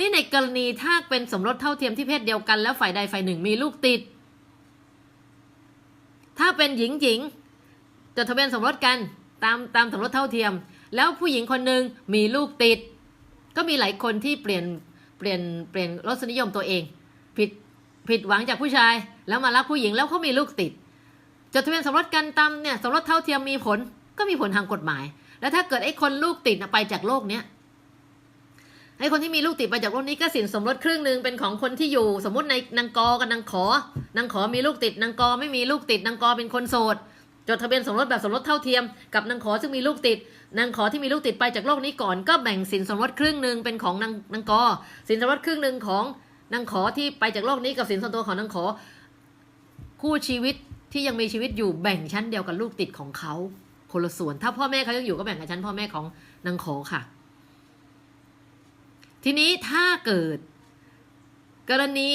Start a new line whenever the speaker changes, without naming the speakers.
นี่ในกรณีถ้าเป็นสมรสเท่าเทียมที่เพศเดียวกัน แล้วฝ่ายใดฝ่ายหนึ่งมีลูกติด ถ้าเป็นหญิงหญิงจดทะเบียนสมรสกันตามตามสมรสเท่าเทียม แล้วผู้หญิงคนหนึ่งมีลูกติด ก็มีหลายคนที่เปลี่ยนเปลี่ยนเปลี่ยนรสนิยมตัวเอง ผิดผิดหวังจากผู้ชาย แล้วมารักผู้หญิงแล้วเขามีลูกติดจดทะเบียนสมรสกันตามเนี่ยสมรสเท่าเทียมมีผลก็มีผลทางกฎหมาย แล้วถ้าเกิดไอ้คนลูกติดไปจากโลกเนี้ย ไอ้คนที่มีลูกติดไปจากโลกนี้ก็สินสมรสครึ่งหนึ่งเป็นของคนที่อยู่ สมมติในนางกอกับนางขอนางขอมีลูกติดนางกอไม่มีลูกติดนางกอเป็นคนโสดจดทะเบียนสมรสแบบสมรสเท่าเทียมกับนางขอซึ่งมีลูกติดนางขอที่มีลูกติดไปจากโลกนี้ก่อน ก็แบ่งสินสมรสครึ่งหนึ่งเป็นของนางนางกอสินสมรสครึ่งหนึ่งของนางขอที่ไปจากโลกนี้กับสินส่วนตัวของนางขอ คู่ชีวิตที่ยังมีชีวิตอยู่แบ่งชั้นเดียวกับลูกติดของเขาคนละส่วน ถ้าพ่อแม่เขายังอยู่ก็แบ่งกับชั้นพ่อแม่ของนางขอค่ะ ทีนี้ถ้าเกิด กรณี